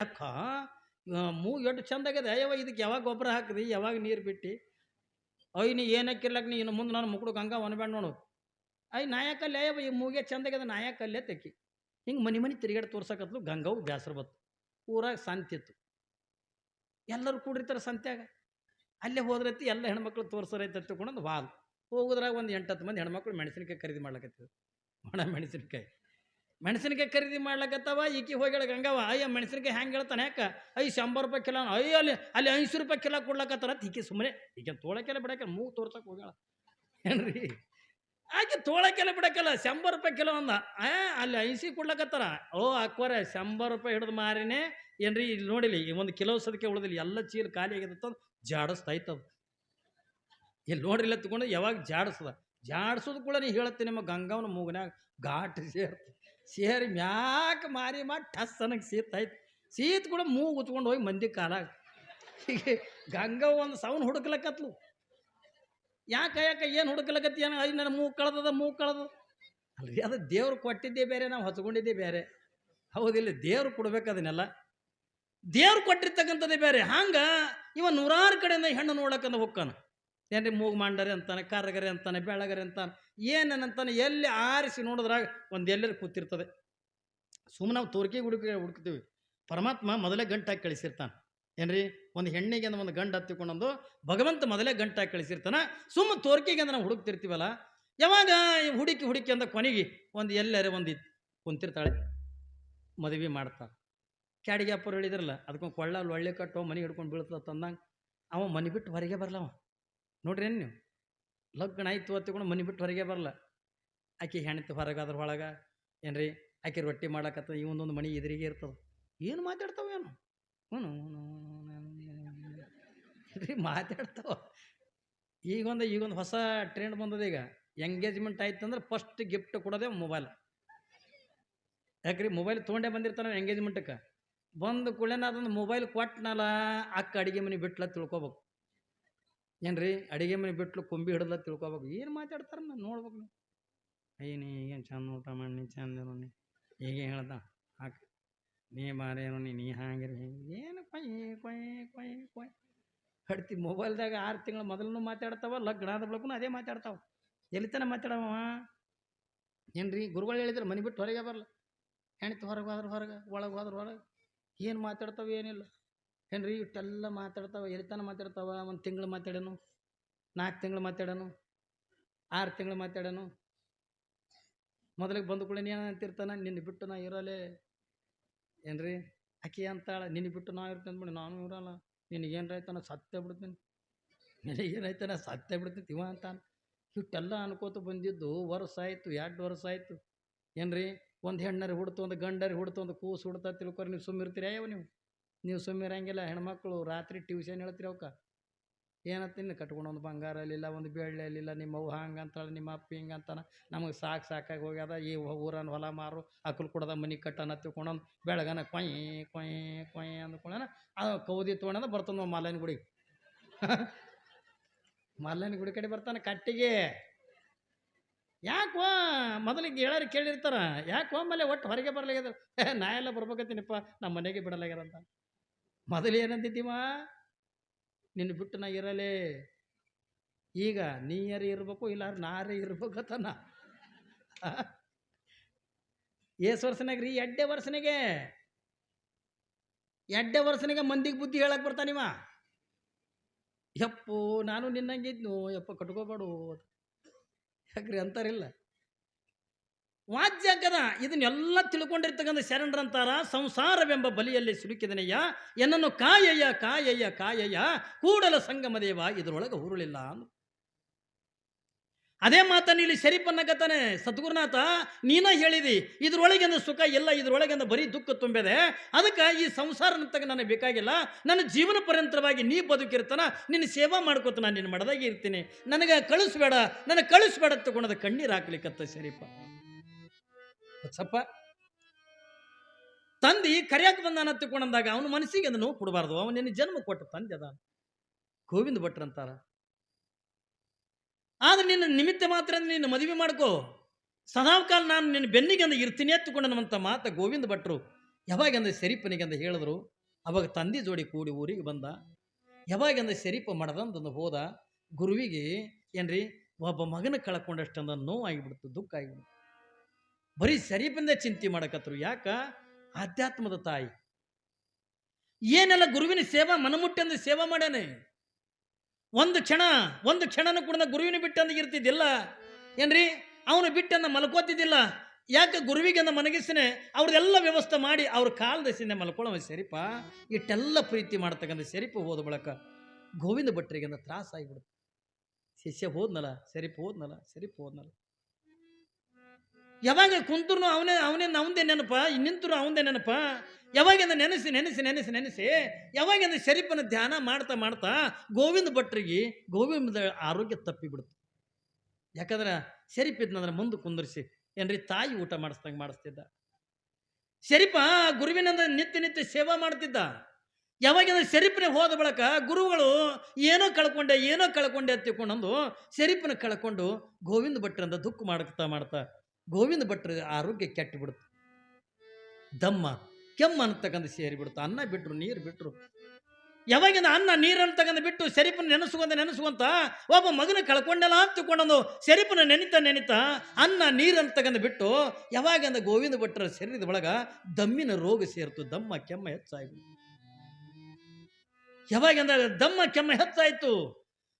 ಅಕ್ಕ ಮೂ ಎಷ್ಟು ಚಂದ ಆಗ್ಯದ? ಅಯ್ಯವ ಇದಕ್ಕೆ ಯಾವಾಗ ಗೊಬ್ಬರ ಹಾಕಿದಿ? ಯಾವಾಗ ನೀರು ಬಿಟ್ಟು? ಅಯ್ಯ, ನೀ ಏನಕ್ಕಿರ್ಲಕ್ ನೀ ಇನ್ನು ಮುಂದೆ ನಾನು ಮುಕ್ಕಳು ಗಂಗಾ ಒನ್ಬೇಡ ನೋಡು. ಅಯ್ಯ ನಾಯಕಲ್ಲೇ ಅಯ್ಯವ ಈ ಮೂಗೆ ಚಂದ ನಾಯಕಲ್ಲೇ ತೆಕ್ಕಿ? ಹಿಂಗೆ ಮನೆ ಮನೆ ತಿರುಗಾಡಿ ತೋರ್ಸಕತ್ಲು ಗಂಗಾವು ಬ್ಯಾಸರ ಬತ್ತು ಊರಾಗ ಸಂತಿತ್ತು ಎಲ್ಲರೂ ಕೂಡಿರ್ತಾರೆ ಸಂತ್ಯಾಗ. ಅಲ್ಲೇ ಹೋದ್ರೈತಿ, ಎಲ್ಲ ಹೆಣ್ಮಕ್ಳು ತೋರ್ಸರೈತೆ ತಿಳ್ಕೊಂಡು ವಾಲ್. ಹೋಗುದ್ರಾಗ ಒಂದು ಎಂಟತ್ತು ಮಂದಿ ಹೆಣ್ಮಕ್ಳು ಮೆಣಸಿನಕಾಯಿ ಖರೀದಿ ಮಾಡ್ಲಕತ್ತಿದ್ರು. ಒಣ ಮೆಣಸಿನಕಾಯಿ. ಮೆಣಸಿನಕಾಯಿ ಖರೀದಿ ಮಾಡ್ಲಕತ್ತವ, ಈಕಿ ಹೋಗ್ಯಾಳ ಗಂಗವ ಅಯ್ಯ ಮೆಣಸಿನಕಾಯಿ ಹೆಂಗೆ ಹೇಳ್ತಾನೆ ಯಾಕ? ಅಯ್ಯ ಶಂಬರ್ ರೂಪಾಯಿ ಕಿಲೋ ಅಯ್ಯ ಅಲ್ಲಿ ಅಲ್ಲಿ ಐನೂರು ರೂಪಾಯಿ ಕಿಲೋ ಕೊಡ್ಲಕತ್ತಾರ ಅಂತ ಈಕೆ ಸುಮ್ಮನೆ ಈಕೆ ತೋಳಕ್ಕೆಲ್ಲ ಬಿಡಕ್ಕೆ ಮೂಗು ತೋರ್ಸಕ್ಕೆ ಹೋಗ್ಯಾಳ. ಏನ್ರಿ? ಆಕೆ ತೋಳಕ್ಕೆಲ್ಲ ಬಿಡಕ್ಕಲ್ಲ ಶಂಬರ್ ರೂಪಾಯಿ ಕಿಲೋ ಅಂದ ಆ, ಅಲ್ಲಿ ಐಸಿ ಕೊಡ್ಲಕತ್ತಾರ. ಓ ಅಕ್ವರ ಶಂಬರ್ ರೂಪಾಯಿ ಹಿಡಿದು ಮಾರಿನೇ, ಏನ್ರಿ, ಇಲ್ಲಿ ನೋಡಿಲಿ, ಈ ಒಂದು ಕಿಲೋ ಸದಕ್ಕೆ ಉಳಿದಿಲ್ಲ, ಎಲ್ಲ ಚೀಲ ಖಾಲಿ ಆಗಿತ್ತ ಜಾಡಿಸ್ತೈತದ ಇಲ್ಲಿ ನೋಡ್ರಿಲ್ಲ, ತಗೊಂಡು ಯಾವಾಗ ಜಾಡಿಸ್ತದ? ಜಾಡ್ಸೋದು ಕೂಡ ನೀ ಹೇಳತ್ತೆ ನಿಮ್ಮ ಗಂಗಾವನ ಮೂಗನ್ಯಾಗ ಘಾಟ್ ಸೇರ್ತ. ಸೇರಿ ಮ್ಯಾಕ್ ಮಾರಿ ಮಾಡಿ ಟಸ್ ಅನ್ನಕ್ಕೆ ಸೀತಾಯ್ತು ಸೀತ್ ಕೂಡ ಮೂಗು ಉತ್ಕೊಂಡು ಹೋಗಿ ಮಂದಿ ಕಾಲಾಗ. ಹೀಗೆ ಗಂಗಾ ಒಂದು ಸೌನ್ ಹುಡುಕ್ಲಕ್ಕತ್ಲು ಯಾಕೆ ಯಾಕೆ ಏನು ಹುಡುಕ್ಲಕತ್ತಿ ಏನು ಐ ನನ್ನ ಮೂಗು ಕಳೆದದ, ಮೂಗು ಕಳೆದ ಅಲ್ರಿ, ಅದು ದೇವ್ರು ಕೊಟ್ಟಿದ್ದೇ ಬೇರೆ, ನಾವು ಹೊಚ್ಕೊಂಡಿದ್ದೆ ಬೇರೆ. ಹೌದಿಲ್ಲ ದೇವ್ರು ಕೊಡ್ಬೇಕು ಅದನ್ನೆಲ್ಲ. ದೇವ್ರು ಕೊಟ್ಟಿರ್ತಕ್ಕಂಥದ್ದೇ ಬೇರೆ. ಹಂಗೆ ಇವ ನೂರಾರು ಕಡೆಯಿಂದ ಹೆಣ್ಣು ನೋಡಕ್ಕಂತ ಹೊಕ್ಕಾನ. ಏನ್ರಿ ಮೂಗು ಮಾಂಡರಿ ಅಂತಾನೆ, ಕರಗರೆ ಅಂತಾನೆ, ಬೆಳಗರೆ ಅಂತಾನೆ ಏನೇನಂತಾನೆ ಎಲ್ಲಿ ಆರಿಸಿ ನೋಡಿದ್ರಾಗ ಒಂದು ಎಲ್ಲೆಲ್ಲಿ ಕೂತಿರ್ತದೆ. ಸುಮ್ಮನೆ ನಾವು ತೋರಿಕೆ ಹುಡುಕಿ ಹುಡುಕ್ತೀವಿ. ಪರಮಾತ್ಮ ಮೊದಲೇ ಗಂಟಾಗಿ ಕಳಿಸಿರ್ತಾನೆ. ಏನ್ರಿ? ಒಂದು ಹೆಣ್ಣಿಗೆ ಅಂದ್ರೆ ಒಂದು ಗಂಡ ಹತ್ತಿಕೊಂಡೊಂದು ಭಗವಂತ ಮೊದಲೇ ಗಂಟಾಗಿ ಕಳಿಸಿರ್ತಾನ. ಸುಮ್ಮ ತೋರಿಕೆಗೆ ಅಂದ್ರೆ ನಾವು ಹುಡುಕ್ತಿರ್ತೀವಲ್ಲ, ಯಾವಾಗ ಹುಡುಕಿ ಹುಡುಕಿ ಅಂದ ಕೊನೆಗೆ ಒಂದು ಎಲ್ಲರ ಒಂದು ಕುಂತಿರ್ತಾಳೆ, ಮದುವೆ ಮಾಡ್ತಾಳೆ. ಕ್ಯಾಡಿಗೆ ಅಪ್ಪರು ಹೇಳಿದ್ರಲ್ಲ, ಅದಕ್ಕೊಂದು ಕೊಳ್ಳಲ್ಲಿ ಒಳ್ಳೆ ಕಟ್ಟು, ಮನೆ ಹಿಡ್ಕೊಂಡು ಬೀಳ್ತದ ತಂದಂಗೆ. ಅವ ಮನೆ ಬಿಟ್ಟು ಹೊರಗೆ ಬರಲ್ಲ ಅವ ನೋಡ್ರಿ ನೀವು ಲಗ್ನ ಆಯ್ತು ಹೊತ್ತಿಕೊಂಡು ಮನೆ ಬಿಟ್ಟು ಹೊರಗೆ ಬರಲ್ಲ ಆಕೆ ಹೆಣ್ತಿ ಹೊರಗೆ ಅದ್ರ ಒಳಗೆ ಏನ್ರಿ ಆಕೆ ರೊಟ್ಟಿ ಮಾಡಕತ್ತ ಈ ಒಂದೊಂದು ಮನೆ ಎದುರಿಗೆ ಇರ್ತದೆ ಏನು ಮಾತಾಡ್ತಾವ ಏನು ಹ್ಞೂ ರೀ ಮಾತಾಡ್ತಾವ ಈಗೊಂದು ಈಗೊಂದು ಹೊಸ ಟ್ರೆಂಡ್ ಬಂದದ ಈಗ ಎಂಗೇಜ್ಮೆಂಟ್ ಆಯ್ತು ಅಂದ್ರೆ ಫಸ್ಟ್ ಗಿಫ್ಟ್ ಕೊಡೋದೇ ಮೊಬೈಲ್ ಯಾಕ್ರಿ ಮೊಬೈಲ್ ತೊಗೊಂಡೇ ಬಂದಿರ್ತಾನೆ ಎಂಗೇಜ್ಮೆಂಟಕ್ಕೆ ಬಂದ ಕೂಡಲೇ ಅದೊಂದು ಮೊಬೈಲ್ ಕೊಟ್ಟನಲ್ಲ ಅಕ್ಕ ಅಡಿಗೆ ಮನೆ ಬಿಟ್ಲ ತಿಳ್ಕೊಬೇಕು ಏನ್ರಿ ಅಡುಗೆ ಮನೆ ಬಿಟ್ಲು ಕೊಂಬಿ ಹಿಡ್ದ ತಿಳ್ಕೊಬೇಕು. ಏನು ಮಾತಾಡ್ತಾರ ನಾನು ನೋಡ್ಬೇಕು ನೀವು. ಅಯ್ಯ ನೀ ಏನು ಚಂದ ಊಟ ಮಾಡಿ, ನೀ ಚಂದ ಇರೋ, ನೀ ಹೇಳ್ದ. ಹಾಕ. ನೀ ಮಾರೇನು ನೀ ನೀ ಹಾಗಿರಿ ಹಿಂಗೆ ಏನು ಕೊಯ್ ಕೊಯ್ ಕೊಯ್ ಕೊಯ್. ಹಡ್ತಿ ಮೊಬೈಲ್ದಾಗ ಆರು ತಿಂಗಳು ಮೊದಲೂ ಮಾತಾಡ್ತಾವ, ಲಗ್ನ ಆದ ಬಳಕೂ ಅದೇ ಮಾತಾಡ್ತಾವ. ಎಲ್ಲಿ ತನ ಮಾತಾಡವ ಏನ್ರಿ ಗುರುಗಳು ಹೇಳಿದ್ರೆ ಮನೆ ಬಿಟ್ಟು ಹೊರಗೆ ಬರಲ್ಲ ಹೆಣ್ತಿ ಹೊರಗೆ ಹೋದ್ರೆ ಹೊರಗೆ, ಒಳಗೆ ಹೋದ್ರೆ ಹೊರಗೆ ಏನು ಮಾತಾಡ್ತಾವ ಏನಿಲ್ಲ. ಏನ್ರಿ ಇಷ್ಟೆಲ್ಲ ಮಾತಾಡ್ತಾವ ಎಲ್ಲಿ ತನ ಮಾತಾಡ್ತಾವ? ಒಂದು ತಿಂಗಳು ಮಾತಾಡೋನು ನಾಲ್ಕು ತಿಂಗಳು ಮಾತಾಡೋನು ಆರು ತಿಂಗಳು ಮಾತಾಡೋನು ಮೊದಲಿಗೆ ಬಂದು ಕೂಡ ನೀನು ಅಂತಿರ್ತಾನ, ನಿನ್ನ ಬಿಟ್ಟು ನಾ ಇರಲೇ ಏನ್ರಿ, ಆಕೆ ಅಂತಾಳ, ನಿನ್ನ ಬಿಟ್ಟು ನಾ ಇರ್ತೇನೆ ಅಂದ್ಬಿಡಿ, ನಾನು ಇರಲ್ಲ. ನಿನಗೇನು ರೈತನ ಸತ್ತೇ ಬಿಡ್ತೀನಿ. ನಿನಗೇನಾಯ್ತಾನ ಸತ್ತೇ ಬಿಡ್ತೀನಿ ಇವ ಅಂತಾನೆ. ಇಷ್ಟೆಲ್ಲ ಅನ್ಕೋತ ಬಂದಿದ್ದು ವರ್ಷ ಆಯಿತು, ಎರಡು ವರ್ಷ ಆಯಿತು. ಏನ್ರಿ, ಒಂದು ಹೆಣ್ಣರಿ ಹುಡ್ತು, ಒಂದು ಗಂಡರಿ ಹುಡ್ತು, ಒಂದು ಕೂಸು ಹುಡ್ತಾ ತಿಳ್ಕೊರಿ, ನೀವು ಸುಮ್ಮಿರ್ತೀರಿ ಯಾವ ನೀವು. ನೀವು ಸುಮ್ಮಿರಂಗಿಲ್ಲ ಹೆಣ್ಮಕ್ಳು ರಾತ್ರಿ ಟ್ಯೂಷನ್ ಹೇಳ್ತೀರಿ ಅವಕ್ಕ ಏನತ್ತಿನ ಕಟ್ಕೊಂಡು ಒಂದು ಬಂಗಾರ ಅಲ್ಲಿಲ್ಲ, ಒಂದು ಬೆಳ್ಳಿ ಅಲ್ಲಿಲ್ಲ, ನಿಮ್ಮ ಅವ್ವ ಹಂಗೆ ಅಂತಾಳೆ, ನಿಮ್ಮ ಅಪ್ಪ ಹಿಂಗೆ ಅಂತಾನೆ. ನಮಗೆ ಸಾಕು ಸಾಕಾಗಿ ಹೋಗ್ಯದ, ಈ ಊರನ್ನು ಹೊಲ ಮಾರು ಅಕ್ಕಲು ಕೊಡದ ಮನೆ ಕಟ್ಟನ ತಿಳ್ಕೊಂಡೊಂದು ಬೆಳಗನ ಕೊಯ್ ಕೊಯ್ ಕೊಯ್ ಅಂದ್ಕೊಳ್ಳೋಣ ಅದು ಕೌದಿ ತೊಗೊಂಡ ಬರ್ತಾನೆ ಮಲ್ಲನ ಗುಡಿ ಮಲ್ಲನ ಗುಡಿ ಕಡೆ ಬರ್ತಾನೆ ಕಟ್ಟಿಗೆ. ಯಾಕೋ ಮೊದಲಿಗೆ ಹೇಳೋರು ಕೇಳಿರ್ತಾರ, ಯಾಕೋ ಆಮೇಲೆ ಒಟ್ಟು ಹೊರಗೆ ಬರಲಾಗ್ಯದ? ನಾ ಎಲ್ಲ ಬರ್ಬೇಕತ್ತೀನಿಪ್ಪ ನಮ್ಮ ಮನೆಗೆ ಬಿಡಲಾಗ್ಯದ ಅಂತ. ಮೊದಲು ಏನಂತಿದ್ದೀವ? ನಿನ್ನ ಬಿಟ್ಟು ನಾ ಇರಲೇ. ಈಗ ನೀಯರೇ ಇರಬೇಕು ಇಲ್ಲ ನಾರೇ ಇರ್ಬೇಕತನ ಏಸ್ ವರ್ಷನಾಗ ರೀ? ಎಡ್ಡೆ ವರ್ಷನಿಗೆ. ಎಡ್ಡೆ ವರ್ಷನಿಗೆ ಮಂದಿಗೆ ಬುದ್ಧಿ ಹೇಳಕ್ ಬರ್ತಾನಿವ ಯಪ್ಪು, ನಾನು ನಿನ್ನಂಗಿದ್ನು? ಯಪ್ಪ, ಕಟ್ಕೋಬೇಡು. ಯಾಕ್ರಿ ಅಂತಾರಿಲ್ಲ. ವಾದ್ಯಾಗದ ಇದನ್ನೆಲ್ಲ ತಿಳ್ಕೊಂಡಿರ್ತಕ್ಕಂಥ ಶರಣರಂತಾರ ಸಂಸಾರವೆಂಬ ಬಲಿಯಲ್ಲಿ ಸಿಲುಕಿದನೆಯ ಎನ್ನನ್ನು ಕಾಯಯ್ಯ ಕಾಯಯ್ಯ ಕಾಯಯ್ಯ, ಕೂಡಲ ಸಂಗಮದೇವ, ಇದರೊಳಗೆ ಹುರುಳಿಲ್ಲ ಅಂದ್ರು. ಅದೇ ಮಾತನ್ನು ಇಲ್ಲಿ ಶರೀಫನ್ನಗತಾನೆ ಸದ್ಗುರುನಾಥ, ನೀನ ಹೇಳಿದಿ, ಇದ್ರೊಳಗಿಂದ ಸುಖ ಎಲ್ಲ ಇದ್ರೊಳಗಿಂದ ಬರೀ ದುಃಖ ತುಂಬಿದೆ, ಅದಕ್ಕೆ ಈ ಸಂಸಾರ ತಗ ನನಗೆ ಬೇಕಾಗಿಲ್ಲ, ನನ್ನ ಜೀವನ ಪರ್ಯಂತರವಾಗಿ ನೀ ಬದುಕಿರ್ತಾನ, ನಿನ್ನ ಸೇವಾ ಮಾಡ್ಕೋತ ನಾನು ನಿನ್ನ ಮಡದಾಗಿ ಇರ್ತೀನಿ, ನನಗೆ ಕಳಿಸ್ಬೇಡ ನನಗೆ ಕಳಿಸ್ಬೇಡ ತಗೊಂಡದ ಕಣ್ಣೀರು ಹಾಕ್ಲಿಕ್ಕತ್ತ ಶರೀಫ. ಸಪ್ಪ ತಂದಿ ಕರೆಯಕ್ಕೆ ಬಂದಾನ ತಿಳ್ಕೊಂಡಂದಾಗ ಅವನ ಮನಸ್ಸಿಗೆ ಅದನ್ನು ನೋವು ಕೊಡಬಾರ್ದು. ಅವನು ನಿನ್ನ ಜನ್ಮ ಕೊಟ್ಟ ತಂದೆ ಅದ ಗೋವಿಂದ ಭಟ್ರಂತಾರ ಆದ್ರೆ ನಿನ್ನ ನಿಮಿತ್ತ ಮಾತ್ರ ನಿನ್ನ ಮದುವೆ ಮಾಡ್ಕೋ. ಸದಾಕಾಲ ನಾನು ನಿನ್ನ ಬೆನ್ನಿಗೆ ಅಂದ ಇರ್ತೀನಿ ಎತ್ತುಕೊಂಡನವಂತ ಮಾತ ಗೋವಿಂದ ಭಟ್ರು ಯಾವಾಗಂದ ಶರೀಫನಿಗೆ ಅಂತ ಹೇಳಿದ್ರು. ಅವಾಗ ತಂದೆ ಜೋಡಿ ಕೂಡಿ ಊರಿಗೆ ಬಂದ. ಯಾವಾಗಂದ ಶರೀಫ ಮಾಡದಂತಂದು ಹೋದ. ಗುರುವಿಗೆ ಏನ್ರಿ, ಒಬ್ಬ ಮಗನ ಕಳ್ಕೊಂಡಷ್ಟಂದ ನೋವು ಆಗಿಬಿಡ್ತು, ದುಃಖ ಆಗಿಬಿಡ್ತು. ಬರೀ ಶರೀಫಿಂದ ಚಿಂತೆ ಮಾಡಕತ್ರು. ಯಾಕ? ಆಧ್ಯಾತ್ಮದ ತಾಯಿ. ಏನೆಲ್ಲ ಗುರುವಿನ ಸೇವಾ ಮನಮುಟ್ಟಂದು ಸೇವಾ ಮಾಡ್ಯಾನೆ? ಒಂದು ಕ್ಷಣ, ಒಂದು ಕ್ಷಣನೂ ಕೂಡ ಗುರುವಿನ ಬಿಟ್ಟಂದು ಇರ್ತಿದ್ದಿಲ್ಲ. ಏನ್ರಿ? ಅವನು ಬಿಟ್ಟನ್ನು ಮಲ್ಕೋತಿದ್ದಿಲ್ಲ. ಯಾಕೆ? ಗುರುವಿಗೆ ಅಂದ ಮನಗಿಸಿನೆ. ಅವ್ರದೆಲ್ಲ ವ್ಯವಸ್ಥೆ ಮಾಡಿ ಅವ್ರ ಕಾಲದಸಿನೆ ಮಲ್ಕೊಳ್ಳೋ ಸರಿಪ? ಇಟ್ಟೆಲ್ಲ ಪ್ರೀತಿ ಮಾಡ್ತಕ್ಕಂಥ ಸರಿಪ ಹೋದ ಬಳಕ ಗೋವಿಂದ ಭಟ್ರಿಗೆ ತ್ರಾಸ ಆಗಿಬಿಡುತ್ತೆ ಶಿಷ್ಯ ಹೋದ್ನಲ್ಲ, ಸರಿಪ ಹೋದ್ನಲ್ಲ ಸರಿಪ ಹೋದ್ನಲ್ಲ. ಯಾವಾಗ ಕುಂತರು ಅವನೇ ಅವನೇ ಅವಂದೇ ನೆನಪ ನಿಂತರು ಅವಂದೇ ನೆನಪ. ಯಾವಾಗಿಂದ ನೆನೆಸಿ ನೆನೆಸಿ ನೆನೆಸಿ ನೆನೆಸಿ, ಯಾವಾಗಿಂದ ಶರೀಫನ ಧ್ಯಾನ ಮಾಡ್ತಾ ಮಾಡ್ತಾ ಗೋವಿಂದ ಭಟ್ರಿಗೆ ಗೋವಿಂದ ಆರೋಗ್ಯ ತಪ್ಪಿಬಿಡ್ತು. ಯಾಕಂದ್ರೆ ಶರೀಫ್ ಇದ್ನಂದ್ರೆ ಮುಂದೆ ಕುಂದರ್ಸಿ, ಏನ್ರಿ ತಾಯಿ ಊಟ ಮಾಡಿಸ್ದಂಗೆ ಮಾಡಿಸ್ತಿದ್ದ. ಶರೀಫ ಗುರುವಿನಂದ್ರೆ ನಿತ್ಯ ನಿತ್ಯ ಸೇವಾ ಮಾಡ್ತಿದ್ದ. ಯಾವಾಗಿಂದ ಶರೀಫ್ನೇ ಹೋದ ಬಳಕ ಗುರುಗಳು ಏನೋ ಕಳ್ಕೊಂಡೆ ಏನೋ ಕಳ್ಕೊಂಡೆ ಅಂತ ತಿಳ್ಕೊಂಡಂದು ಶರೀಫನ ಕಳ್ಕೊಂಡು ಗೋವಿಂದ ಭಟ್ರಂದ ದುಃಖ ಮಾಡ್ತಾ ಮಾಡ್ತಾ ಗೋವಿಂದ ಭಟ್ರ ಆರೋಗ್ಯ ಕೆಟ್ಟು ಬಿಡ್ತು ದಮ್ಮ, ಕೆಮ್ಮ ಅಂತಕ್ಕಂಥ ಬಿಡುತ್ತೆ. ಅನ್ನ ಬಿಟ್ಟರು ನೀರು ಬಿಟ್ಟರು ಯಾವಾಗಿಂದ ಅನ್ನ ನೀರನ್ನು ತಗೊಂಡು ಬಿಟ್ಟು ಸೆರಿಪನ ನೆನೆಸುವಂತ ನೆನೆಸ್ಕೊಂತ ಒಬ್ಬ ಮಗನ ಕಳ್ಕೊಂಡೆಲ್ಲ ಅಂತ ಸೆರಿಪನ ನೆನಿತಾ ನೆನಿತಾ ಅನ್ನ ನೀರನ್ನು ತಗೊಂಡು ಬಿಟ್ಟು ಯಾವಾಗಿಂದ ಗೋವಿಂದ ಭಟ್ರ ಶರೀರದ ಒಳಗ ದಮ್ಮಿನ ರೋಗ ಸೇರ್ತು, ದಮ್ಮ, ಕೆಮ್ಮ ಹೆಚ್ಚಾಯಿತು. ಯಾವಾಗಿಂದ ದಮ್ಮ, ಕೆಮ್ಮ ಹೆಚ್ಚಾಯಿತು?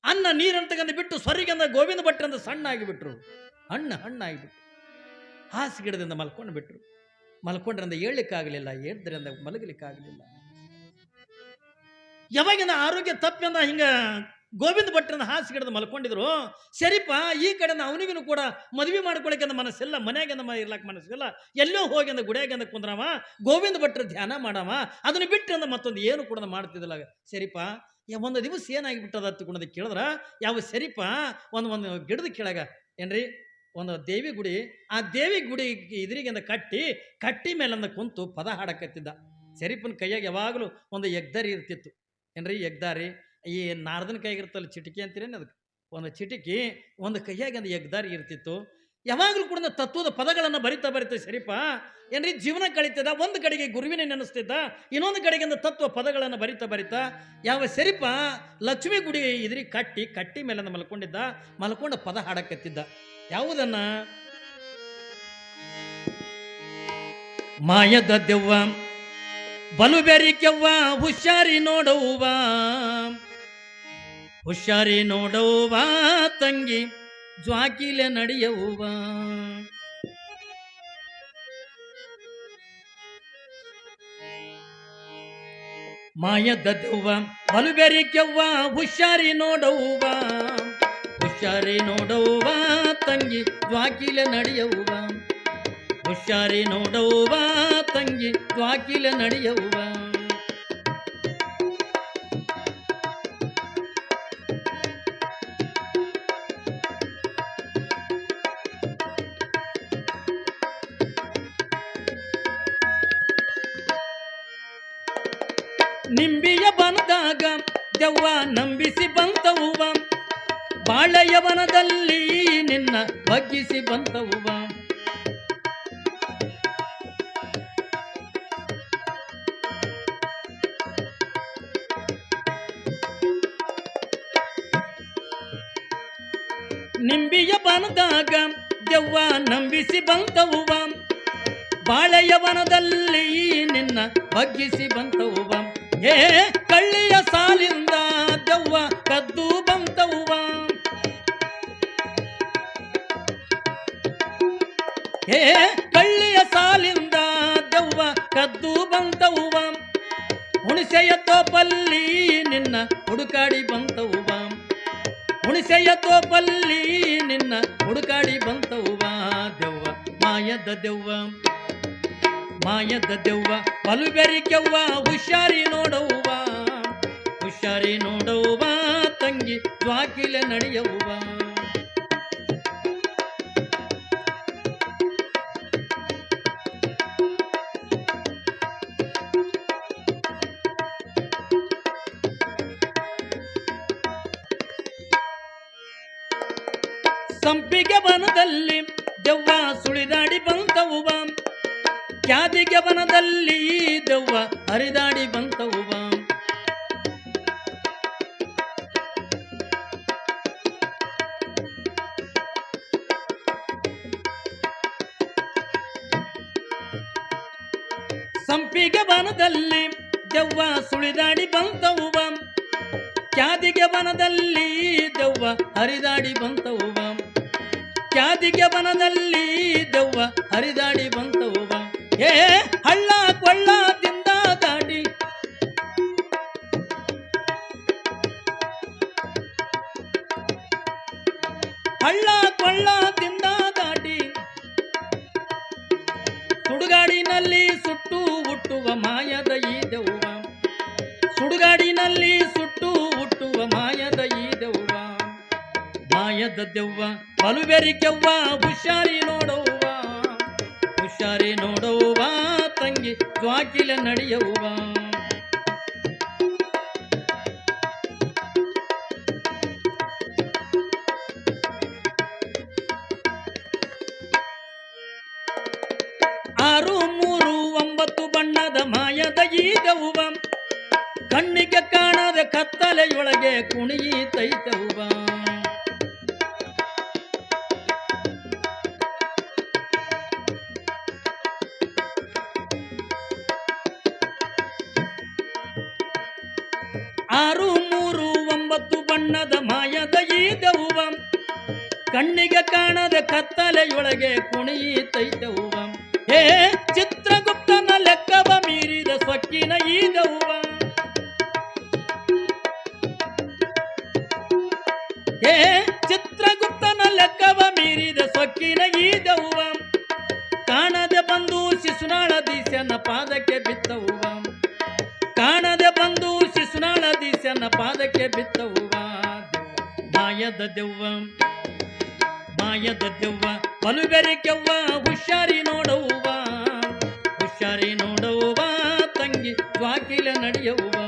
ಅನ್ನ ನೀರನ್ನು ತಗೊಂಡು ಬಿಟ್ಟು ಸ್ವರಿಗಂದ ಗೋವಿಂದ ಭಟ್ರಂದ ಸಣ್ಣ ಆಗಿಬಿಟ್ರು ಹಣ್ಣು ಹಣ್ಣಾಗಿಬಿಟ್ರು. ಹಾಸಿಗಿಡದಿಂದ ಮಲ್ಕೊಂಡು ಬಿಟ್ರು. ಮಲ್ಕೊಂಡ್ರಿಂದ ಏಳಲಿಕ್ಕಾಗಲಿಲ್ಲ, ಏಳ್ದ್ರಿಂದ ಮಲಗಲಿಕ್ಕಾಗಲಿಲ್ಲ. ಯಾವಾಗಿನ ಆರೋಗ್ಯ ತಪ್ಪಿಂದ ಹಿಂಗ ಗೋವಿಂದ ಭಟ್ರನ್ನ ಹಾಸಿಗಿಡದ ಮಲ್ಕೊಂಡಿದ್ರು, ಸರಿಪ, ಈ ಕಡೆಯಿಂದ ಅವನಿಗೂ ಕೂಡ ಮದುವೆ ಮಾಡ್ಕೊಳಕ್ಕೆ ಮನಸ್ಸಿಲ್ಲ ಮನ್ಯಾಗೆಂದ ಇರ್ಲಕ್ಕೆ ಮನಸ್ಸಿಲ್ಲ ಎಲ್ಲೋ ಹೋಗಿ ಅಂದ ಗುಡಿಯಾಗಿಂದ ಕುಂದ್ರವ, ಗೋವಿಂದ ಭಟ್ರ ಧ್ಯಾನ ಮಾಡವ, ಅದನ್ನು ಬಿಟ್ಟರೆ ಅಂದ ಮತ್ತೊಂದು ಏನು ಕೂಡ ಮಾಡ್ತಿದ್ದಿಲ್ಲ. ಸರಿಪ ಒಂದು ದಿವಸ ಏನಾಗಿ ಏನಾಗಿಬಿಟ್ಟದ ಹತ್ತುಕೊಂಡದ ಕೇಳಿದ್ರ, ಯಾವ ಸರಿಪ, ಒಂದು ಒಂದು ಗಿಡದ ಕೆಳಗ ಏನ್ರಿ? ಒಂದು ದೇವಿ ಗುಡಿ, ಆ ದೇವಿ ಗುಡಿ ಇದ್ರಿಗಿಂದ ಕಟ್ಟಿ ಕಟ್ಟಿ ಮೇಲಂದ ಕುಂತು ಪದ ಹಾಡಕತ್ತಿದ್ದ. ಶರೀಫನ ಕೈಯಾಗ ಯಾವಾಗಲೂ ಒಂದು ಯಗ್ದಾರಿ ಇರ್ತಿತ್ತು. ಏನ್ರಿ ಯಗ್ದಾರಿ? ಈ ನಾರದನ ಕೈಗಿರ್ತಲ್ಲ ಚಿಟಿಕಿ ಅಂತೀರೇನು ಅದಕ್ಕೆ? ಒಂದು ಚಿಟಿಕಿ, ಒಂದು ಕೈಯಾಗ ಒಂದು ಎಗ್ದಾರಿ ಇರ್ತಿತ್ತು. ಯಾವಾಗಲೂ ಕೂಡ ತತ್ವದ ಪದಗಳನ್ನು ಬರಿತಾ ಬರಿತಾ ಶರೀಫ ಏನ್ರಿ, ಜೀವನ ಕಳೀತಿದ್ದ ಒಂದು ಕಡೆಗೆ ಗುರುವಿನ ನೆನೆಸ್ತಿದ್ದ, ಇನ್ನೊಂದು ಕಡೆಗಿಂದ ತತ್ವ ಪದಗಳನ್ನು ಬರಿತಾ ಬರಿತಾ, ಯಾವ ಶರೀಫ ಲಕ್ಷ್ಮೀ ಗುಡಿ ಇದ್ರಿ, ಕಟ್ಟಿ ಕಟ್ಟಿ ಮೇಲೆ ಮಲ್ಕೊಂಡಿದ್ದ, ಮಲ್ಕೊಂಡ ಪದ ಹಾಡಕತ್ತಿದ್ದ. ಯಾವುದನ್ನ? ಮಾಯದ ದೆವ್ವ ಬಲು ಬೆರಿಕೆವ್ವ ಹುಷಾರಿ ನೋಡವ್ವ ಹುಷಾರಿ ನೋಡವ್ವ ತಂಗಿ. ಜ್ವಾಕಿಲೆ ನಡೆಯುವ ಮಾಯ ದೆವ್ವ ಬಲು ಬೆರಿಕೆವ್ವ ಹುಷಾರಿ ನೋಡವ್ವ. ಹುಷಾರಿ ನೋಡವ್ವ, ತಂಗಿ ಜ್ವಾಕಿಲೆ ನಡೆಯವ್ವ. ಹುಷಾರಿ ನೋಡವ್ವ, ತಂಗಿ ಜ್ವಾಕಿಲೆ ನಡೆಯವ್ವ. ದೆವ್ವ ನಂಬಿಸಿ ಬಂತವ್ವ. ಬಾಳಯವನದಲ್ಲಿ ನಿನ್ನ ಬಗ್ಗಿಸಿ ಬಂತವ್ವ. ನಿಂಬಿಯ ಬನದಾಗ ದೆವ್ವ, ನಂಬಿಸಿ ಬಂತವ್ವ. ಬಾಳೆಯವನದಲ್ಲಿ ನಿನ್ನ ಬಗ್ಗಿಸಿ ಬಂತವ್ವ. ಏ, ಕಳ್ಳಿಯ ದೆವ್ವ ಕದ್ದು ಬಂತವ್ವ. ಹೇ ಕಳ್ಳಿಯ ಸಾಲಿಂದ ದೆವ್ವ ಕದ್ದು ಬಂತವ್ವ. ಹುಣಸೆಯ ತೋಪಲ್ಲಿ ನಿನ್ನ ಹುಡುಕಾಡಿ ಬಂತವ್ವ. ಹುಣಸೆಯ ತೋಪಲ್ಲಿ ನಿನ್ನ ಹುಡುಕಾಡಿ ಬಂತವ್ವ ದೆವ್ವ, ಮಾಯದ ದೆವ್ವ. ಮಾಯದ ದೆವ್ವ ಪಲುಬೆರಿಕೆವ್ವ ಹುಷಾರಿ ನೋಡವ್ವ. ಹುಷಾರಿ ನೋಡವ್ವ. ತಂಗಿ ದ್ವಾಕಿಲ ನಡೆಯುವ ಸಂಪಿಗೆ ಬನದಲ್ಲಿ ದೆವ್ವ ಸುಳಿದಾಡಿ ಬಂತವುವ. ಖ್ಯಾತಿಗೆ ಬನದಲ್ಲಿ ದೆವ್ವ ಹರಿದಾಡಿ ಬಂತವ್ವ. ಬನದಲ್ಲಿ ದೆವ್ವ ಸುಳಿದಾಡಿ ಬಂತವ್ವ. ಕ್ಯಾದಿಗೆ ಬನದಲ್ಲಿ ದೆವ್ವ ಹರಿದಾಡಿ ಬಂತವ್ವ. ಕ್ಯಾದಿಗೆ ಬನದಲ್ಲಿ ದೆವ್ವ ಹರಿದಾಡಿ ಬಂತವ್ವ. ಏ, ಹಳ್ಳ ಕೊಳ್ಳದಿಂದ ದಾಡಿ ಹಳ್ಳ ಕೊಳ್ಳದಿಂದ ಹುಟ್ಟುವ ಮಾಯದ ಈ ದೆವ್ವ ಸುಡುಗಾಡಿನಲ್ಲಿ ಸುಟ್ಟು ಹುಟ್ಟುವ ಮಾಯದ ಈ ದೆವ್ವ ಮಾಯದ ದೆವ್ವ ಬಲುಬೆರಿಕೆವ್ವ ಹುಷಾರಿ ನೋಡವ್ವ. ಹುಷಾರಿ ನೋಡವ್ವ, ತಂಗಿ ಜ್ವಾಕಿಲೆ ನಡೆಯವ್ವ. ಮಾಯದ ಈ ದೆವ್ವ ಕಣ್ಣಿಗೆ ಕಾಣದ ಕತ್ತಲೆಯೊಳಗೆ ಕುಣಿಯಿತೈತವುವ ಆರು, ಮೂರು, ಒಂಬತ್ತು ಬಣ್ಣದ ಮಾಯದ ಈದವುವ. ದೆವ್ವ ಕಣ್ಣಿಗೆ ಕಾಣದ ಕತ್ತಲೆಯೊಳಗೆ ಕುಣಿಯಿತೈತವುವ ಹೇ ಈ ದೆವ್ವ ಹೇ ಚಿತ್ರಗುಪ್ತನ ಲೆಕ್ಕವ ಮೀರಿದ ಸೊಕ್ಕಿನ ದವ್ವ ಕಾಣದೆ ಬಂದು ಶಿಶುನಾಳ ದೀಸನ ಪಾದಕ್ಕೆ ಬಿತ್ತವು ಕಾಣದೆ ಬಂದು ಶಿಶುನಾಳ ದೀಸನ ಪಾದಕ್ಕೆ ಬಿತ್ತವು ಮಾಯದ ದೆವ್ವ ಮಾಯದ ದೆವ್ವ. ಬಲುಬೆರಿಕೆವ್ವ ಹುಷಾರಿ ನೋಡವ್ವ. ತ್ವಾಕಿಲ ನಡೆಯವ್ವ